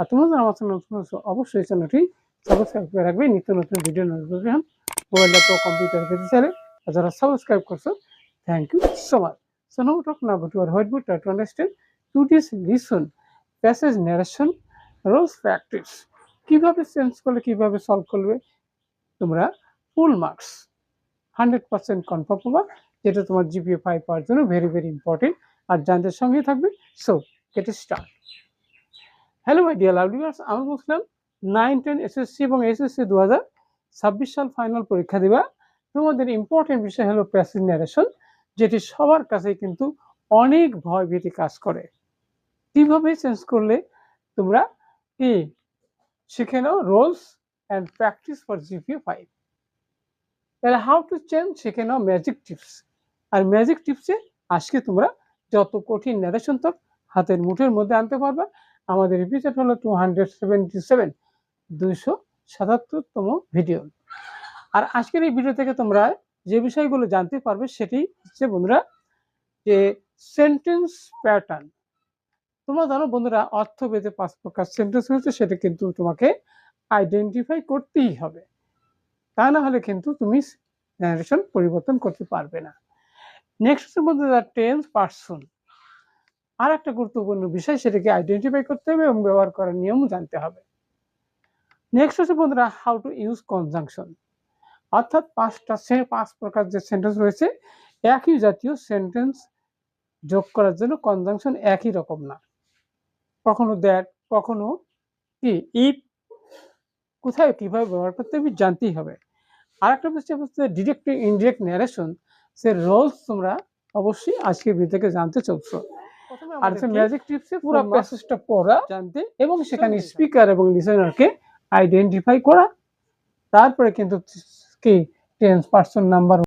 আর তোমরা আমার চ্যানেল নতুন অবশ্যই চ্যানেলটি সাবস্ক্রাইব করে রাখবে। নিত্য নতুন video notification mobile laptop computer পেতে চাইলে। আর যারা সাবস্ক্রাইব করছ thank you so much so now talk now to our white board to understand to this listen passage narration rose practice কীভাবে চেঞ্জ করলে, কীভাবে সলভ করবে তোমরা full marks hundred percent confirm পাবা। যেটা তোমার জিপিএ ফাইভ পাওয়ার জন্য ভেরি ভেরি ইম্পর্টেন্ট আর জানতে সঙ্গে থাকবে। So get start hello my dear lovely viewers আমি বলছিলাম নাইন টেন এসএসসি এবং এসএসসি দু হাজার ছাব্বিশ সাল ফাইনাল পরীক্ষা দিবা। তোমাদের ইম্পর্টেন্ট বিষয় হলো প্যাসিভ ন্যারেশন যেটি সবার কাছে কিন্তু অনেক ভয় ভীতি কাজ করে। কীভাবে চেঞ্জ করলে তোমরা কি শিখে নাও rules and practice for GPA five তাহলে হাউ টু চেঞ্জ শিখে নাও ম্যাজিক টিপস আর ম্যাজিক টিপসে আজকে তোমরা যত কঠিন ন্যারেশন তক হাতের মুঠের মধ্যে আনতে পারবে। আমাদের এপিসোড হলো টু হান্ড্রেড সেভেন্টি সেভেন দুইশো সাতাত্তরতম ভিডিও আর আজকের এই ভিডিও থেকে তোমরা যে বিষয়গুলো জানতে পারবে সেটি হচ্ছে বন্ধুরা যে সেন্টেন্স প্যাটার্ন তোমরা জানো বন্ধুরা অর্থভেদে পাঁচ প্রকার সেন্টেন্স রয়েছে, সেটা কিন্তু তোমাকে আইডেন্টিফাই করতেই হবে। তা না হলে কিন্তু তুমি জেনারেশন পরিবর্তন করতে পারবে না। নেক্সট হচ্ছে মধ্যে টেন্স পার্সন আর একটা গুরুত্বপূর্ণ বিষয় সেটাকে আইডেন্টিফাই করতে হবে এবং ব্যবহার করার নিয়মও জানতে হবে। নেক্সট হচ্ছে বন্ধুরা হাউ টু ইউজ কনজাংশন অর্থাৎ পাঁচটা সে, পাঁচ প্রকার যে সেন্টেন্স রয়েছে, একই জাতীয় সেন্টেন্স যোগ করার জন্য কনজাংশন একই রকম না। কখনো দ্যাট কখনো কি ইফ কোথায়, কীভাবে ব্যবহার করতে হবে জানতেই হবে। আর একটা বিষয় হচ্ছে ডিরেক্ট ইনডিরেক্ট ন্যারেশন সে রোলস তোমরা অবশ্যই আজকে ভিডিও থেকে জানতে চলছো। আর হচ্ছে ম্যাজিক টিপসে পুরো প্যাসেজটা পড়া জানতে এবং সেখানে স্পিকার এবং লিসেনারকে আইডেন্টিফাই করা। তারপরে কিন্তু কি টেন্স পার্সন নাম্বার